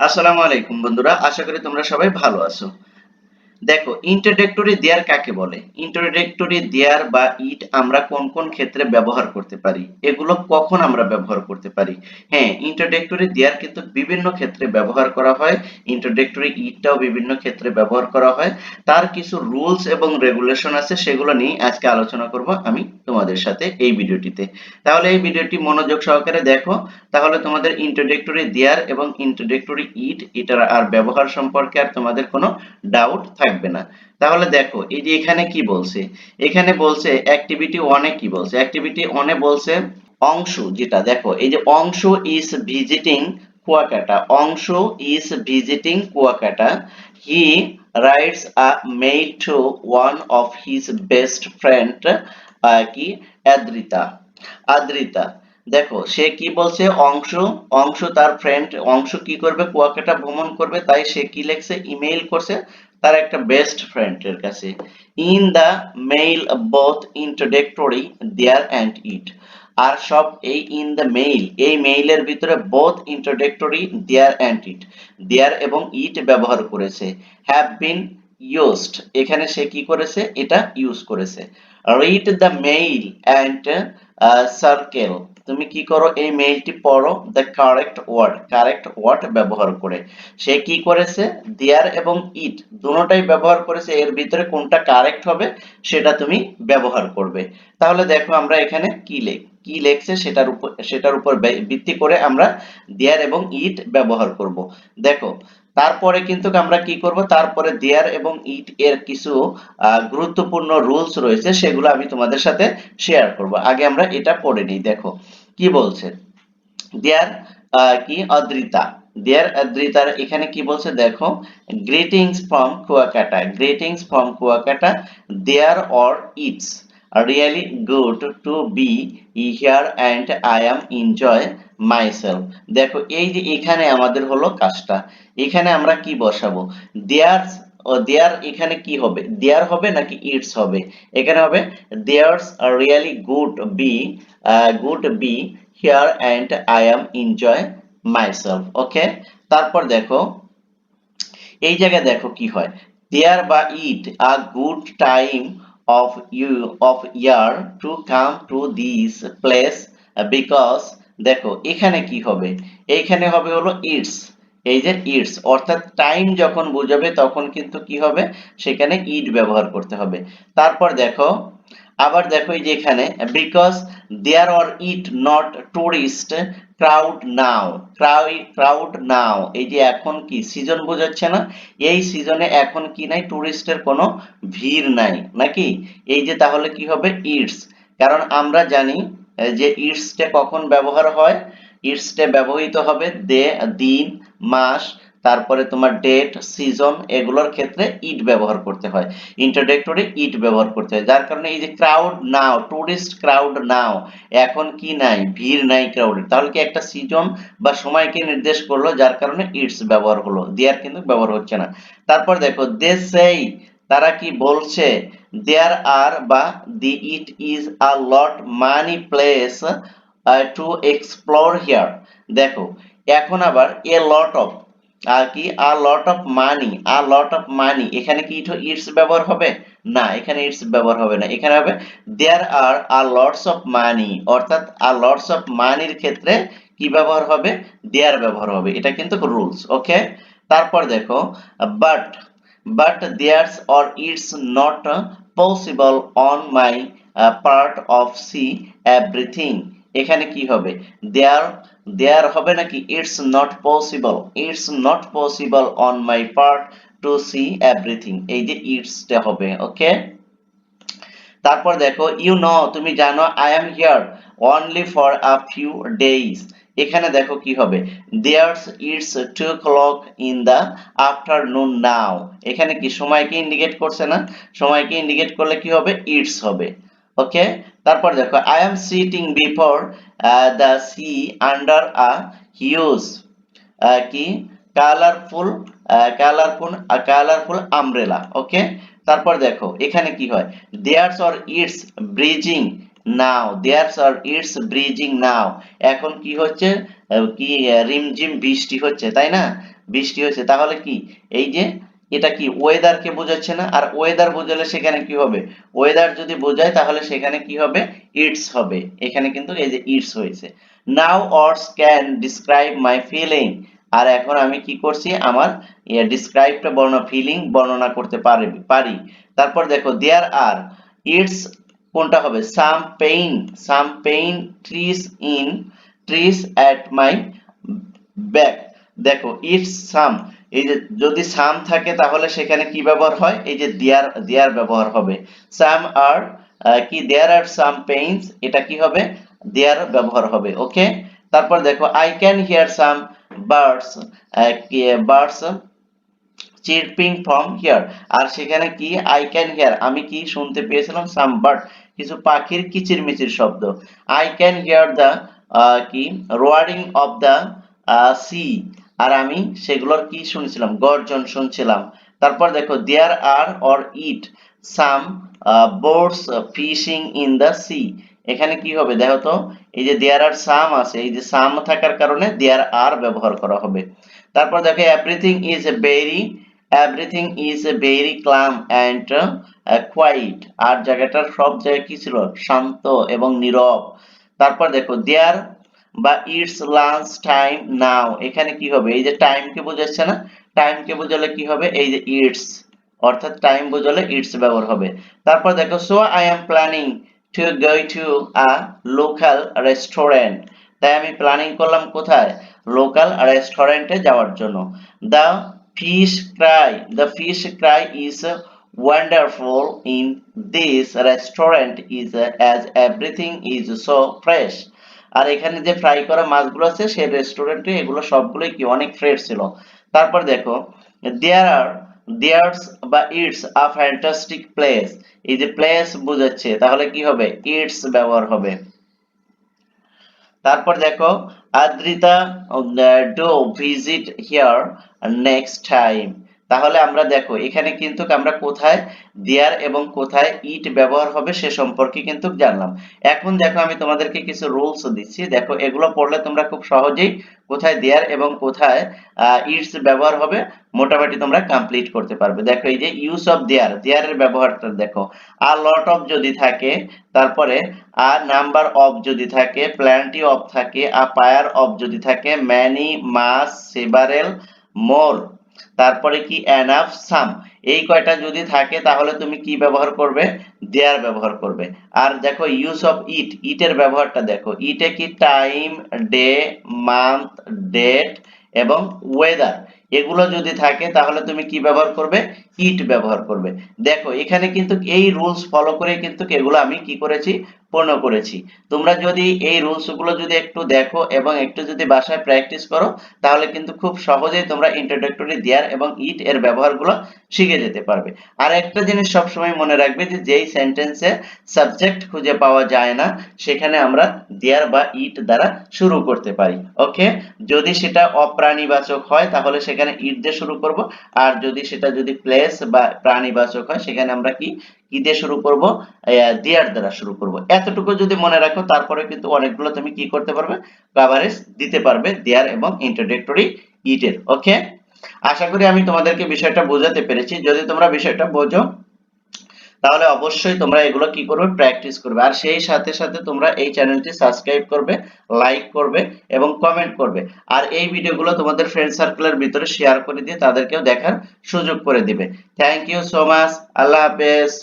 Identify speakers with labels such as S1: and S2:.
S1: আসসালামু আলাইকুম বন্ধুরা আশা করি তোমরা সবাই ভালো আছো। দেখো ইন্ট্রোডাক্টরি দেয়ার কাকে বলে? ইন্ট্রোডাক্টরি দেয়ার বা ইট আমরা কোন কোন ক্ষেত্রে ব্যবহার করতে পারি? এগুলো কখন আমরা ব্যবহার করতে পারি? হ্যাঁ ইন্ট্রোডাক্টরি দেয়ার কিন্তু বিভিন্ন ক্ষেত্রে ব্যবহার করা হয়। ইন্ট্রোডাক্টরি ইটটাও বিভিন্ন ক্ষেত্রে ব্যবহার করা হয়। তার কিছু রুলস এবং রেগুলেশন আছে, সেগুলো নিয়ে আজকে আলোচনা করব আমি তোমাদের সাথে এই ভিডিওটিতে। তাহলে এই ভিডিওটি মনোযোগ সহকারে দেখো। তাহলে তোমাদের ইন্ট্রোডাক্টরি দেয়ার এবং ইন্ট্রোডাক্টরি ইট এটার আর ব্যবহার সম্পর্কে আর তোমাদের কোনো ডাউট থাকবে না। তাহলে দেখো, এই যে এখানে কি বলছে? এখানে বলছে অ্যাক্টিভিটি ওয়ানে কি বলছে? অ্যাক্টিভিটি ওয়ানে বলছে অংশ যেটা, দেখো, এই যে অংশ is visiting Kuakata. Ansh is visiting Kuakata. He writes a mail to one of his best friend কি? আদ্রিতা। আদ্রিতা দেখো, সে কি বলছে? অংশ অংশ তার ফ্রেন্ড অংশ কি করবে? কুয়াকাটা ভ্রমণ করবে, তাই সে কি লিখছে? ইমেইল করছে তার একটা বেস্ট ফ্রেন্ডের কাছে। In the mail both introductory there and it আর সব এই ইন দ্য মেইল এই মেইলের ভিতরে both introductory there and it there এবং ইট ব্যবহার করেছে। হ্যাভ বিন ইউজড এখানে সে কি করেছে? এটা ইউজ করেছে। Read the mail and circle তুমি কি করো, এই মেইলটি পড়ো the correct word correct word ব্যবহার করে। সে কি করেছে? দেয়ার এবং ইট দুটোটাই ব্যবহার করেছে, এর ভিতরে কোনটা কারেক্ট হবে সেটা তুমি ব্যবহার করবে। তাহলে দেখো আমরা এখানে কি লেখ কি লেখছে সেটার উপর সেটার উপর ভিত্তি করে আমরা দেয়ার এবং ইট ব্যবহার করব। দেখো তারপরে কিন্তু আমরা কি করব? তারপরে দেয়ার এবং ইট এর কিছু গুরুত্বপূর্ণ রুলস রয়েছে, সেগুলো আমি তোমাদের সাথে শেয়ার করব। আগে আমরা এটা পড়ে নিই, দেখো। কি বলছে? দেয়ার কি? অদ্রিতা। দেয়ার অদ্রিতার এখানে কি বলছে? দেখো greetings from Kuakata. Greetings from Kuakata there or it's really good to be here and I am enjoy myself. দেখো, এই যে এখানে আমাদের হলো কাজটা। এখানে আমরা কি বসাবো? দেয়ার দেয়ার এখানে কি হবে? দেয়ার হবে নাকি ইটস হবে? এখানে হবে there's really good be good be here and I am enjoy myself okay তারপর দেখো, এই জায়গায় দেখো কি হয়? দেয়ার বা it a good time of you of year to come to this place because দেখো, এখানে কি হবে? এইখানে হবে হলো ইটস এই যে ইটস অর্থাৎ টাইম যখন বোঝাবে তখন কিন্তু কি হবে? সেখানে ইট ব্যবহার করতে হবে। তারপর দেখো, আবার দেখো এই যে এখানে because there are it not tourist crowd now crowd now এই যে এখন কি? সিজন বোঝাচ্ছে না? এই সিজনে এখন কি নাই? টুরিস্টের কোনো ভিড় নাই। নাকি? এই যে তাহলে কি হবে? ইটস কারণ আমরা জানি যে ইটসটা কখন ব্যবহার হয়? ইটসটা ব্যবহৃত হবে দে, দিন, মাস, তারপরে তোমার ডেট, সিজন, এগুলোর ক্ষেত্রে ইট ব্যবহার করতে হয়। ইন্ট্রোডাক্টরি ইট ব্যবহার করতে হয়। যার কারণে এই যে crowd now, tourist crowd now, এখন কি নাই? ভিড় নাই ক্রাউডের। তাহলে কি একটা সিজন বা সময়কে নির্দেশ করল, যার কারণে ইটস ব্যবহার হলো। দেয়ার কিন্তু ব্যবহার হচ্ছে না। তারপর দেখো, দে সেই তারা কি বলছে দেয়ার আর বা the it is a lot money place to explore here দেখো, এখন আবার এ লট অফ আর কি a lot of money a lot of money এখানে কি ইটস ব্যবহার হবে? না, এখানে ইটস ব্যবহার হবে না, এখানে হবে দেয়ার আর আ লটস অফ মানি অর্থাৎ আ লটস অফ মানির ক্ষেত্রে কি ব্যবহার হবে? দেয়ার ব্যবহার হবে, এটা কিন্তু রুলস ওকে তারপর দেখো but but there's or it's not possible on my part of see everything. এখানে কি হবে? দেয়ার দেয়ার হবে নাকি? It's not possible it's not possible on my part to see everything এই যে ইটসটা হবে ওকে তারপর দেখো ইউ নো তুমি জানো I am here only for a few days এখানে দেখো কি হবে। There's it's two o'clock in the afternoon now এখানে কি সময়কে ইন্ডিকেট করছে না? সময়কে ইন্ডিকেট করলে কি হবে? ইটস হবে। ওকে তারপর দেখো I am sitting before the sea under a huge কি? Colourful colourful colourful umbrella okay তারপর দেখো, এখানে কি হয়? There's or it's breezing now there's or it's breezing now এখন কি হচ্ছে? কি রিমঝিম বৃষ্টি হচ্ছে, তাই না? বৃষ্টি হচ্ছে, তাহলে কি? এই যে, এটা কি ওয়েদারকে বোঝাচ্ছে না? আর ওয়েদার বোঝালে সেখানে কি হবে? ওয়েদার যদি বোঝায়, তাহলে সেখানে কি হবে? ইটস হবে। এখানে কিন্তু এই যে ইটস হয়েছে। Now words can describe my feeling আর এখন আমি কি করছি? আমার ডিসক্রাইবটা বর্ণ ফিলিং বর্ণনা করতে পারি পারি। তারপর দেখো দেয়ার আর ইটস কোনটা হবে? Some pain some pain trees in trees at my back দেখো ইটস সাম এই যে যদি সাম থাকে, তাহলে সেখানে কি ব্যবহার হয়? এই যে দেয়ার দেয়ার ব্যবহার হবে। সাম আর কি? দেয়ার আর সাম পেইনস এটা কি হবে? দেয়ার ব্যবহার হবে ওকে তারপর দেখো I can hear some birds birds chirping from here আর সেখানে কি? আই ক্যান হিয়ার আমি কি শুনতে পেয়েছিলাম? সাম বার্ড কিছু পাখির কিচিরমিচির শব্দ। আই ক্যান হিয়ার দ্য কি? রোয়ারিং অফ দ্য সি আর আমি সেগুলোর কি শুনছিলাম? গর্জন শুনছিলাম। তারপর দেখো there are or it some boats fishing in the sea এখানে কি হবে দেখো তো? এই যে দেয়ার আর সাম আছে, এই যে সাম থাকার কারণে দেয়ার আর ব্যবহার করা হবে। তারপর দেখো everything is very everything is very calm and quiet আর জায়গাটার সব জায়গায় কি ছিল? শান্ত এবং নীরব। তারপর দেখো দেয়ার বা ইটস লাঞ্চ টাইম নাও এখানে কি হবে? এই যে টাইমকে বোঝাচ্ছে না? টাইমকে বোঝালে কি হবে? এই যে ইটস অর্থাৎ টাইম বোঝালে ইটস ব্যবহার হবে। তারপর দেখো so I am planning to go to a local restaurant তাই আমি প্ল্যানিং করলাম কোথায়? লোকাল রেস্টুরেন্টে যাওয়ার জন্য। The fish fry the fish fry is wonderful in this restaurant, is, as everything is so fresh. আর এখানে যে ফ্রাই করা মাছগুলো আছে, সেই রেস্টুরেন্টে এগুলো সবগুলোই কি অনেক ফ্রেশ ছিল। তারপর দেখো দেয়ার আর দেয়ার্স বা ইটস আ ফ্যান্টাস্টিক প্লেস এই যে প্লেস বোঝাচ্ছে, তাহলে কি হবে? ইটস ব্যবহার হবে। তারপর দেখো Adrita do visit here next time তাহলে আমরা দেখো, এখানে কিন্তু আমরা কোথায় দেয়ার এবং কোথায় ইট ব্যবহার হবে সে সম্পর্কে কিন্তু জানলাম। এখন দেখো আমি তোমাদেরকে কিছু রুলস দিচ্ছি। দেখো, এগুলো পড়লে তোমরা খুব সহজেই কোথায় দেয়ার এবং কোথায় ইটস ব্যবহার হবে, মোটামুটি তোমরা কমপ্লিট করতে পারবে। দেখো, এই যে ইউজ অফ দেয়ার দেয়ারের ব্যবহারটা দেখো। আর লট অফ যদি থাকে, তারপরে আর নাম্বার অফ যদি থাকে প্ল্যান্টি অফ থাকে আর পায়ার অফ যদি থাকে ম্যানি মাস সেভারেল মোর তারপরে কি এনাফ সাম এই কয়টা যদি থাকে, তাহলে তুমি কি ব্যবহার করবে? দেয়ার ব্যবহার করবে। আর দেখো ইউজ অফ ইট ইটের ব্যবহারটা দেখো। ইটে কি টাইম ডে মান্থ ডেট এবং ওয়েদার এগুলো যদি থাকে, তাহলে তুমি কি ব্যবহার করবে? ইট ব্যবহার করবে। দেখো, এখানে কিন্তু এই রুলস ফলো করে কিন্তু এগুলো আমি কি করেছি? পূর্ণ করেছি। তোমরা যদি এই রুলসগুলো যদি একটু দেখো এবং একটু যদি বাসায় প্র্যাকটিস করো, তাহলে কিন্তু খুব সহজেই তোমরা ইন্ট্রোডাক্টরি দেয়ার এবং ইট এর ব্যবহারগুলো শিখে যেতে পারবে। আর একটা জিনিস সবসময় মনে রাখবে যে, যেই সেন্টেন্সে সাবজেক্ট খুঁজে পাওয়া যায় না, সেখানে আমরা দেয়ার বা ইট দ্বারা শুরু করতে পারি। ওকে যদি সেটা অপ্রাণীবাচক হয়, তাহলে সেখানে ইট দিয়ে শুরু করব। আর যদি সেটা যদি প্লেস বা প্রাণীবাচক হয়, সেখানে আমরা কি? কি দিয়ে শুরু করব? দেয়ার দ্বারা শুরু করব। এতটুকু যদি মনে রাখো তারপরে কিন্তু অনেকগুলো তুমি কি করতে পারবে? কাভারেজ দিতে পারবে, দেয়ার এবং ইন্ট্রোডাক্টরি ইটের ওকে আশা করি আমি তোমাদেরকে বিষয়টা বোঝাতে পেরেছি। যদি তোমরা বিষয়টা বোঝো তাহলে অবশ্যই তোমরা এগুলো কি করবে? প্র্যাকটিস করবে। আর সেই সাথে সাথে তোমরা এই চ্যানেলটি সাবস্ক্রাইব করবে লাইক করবে এবং কমেন্ট করবে। আর এই ভিডিওগুলো তোমাদের ফ্রেন্ড সার্কেলের ভিতরে শেয়ার করে দিয়ে তাদেরকেও দেখার সুযোগ করে দিবে। থ্যাংক ইউ সো মাচ আল্লাহ হাফেজ।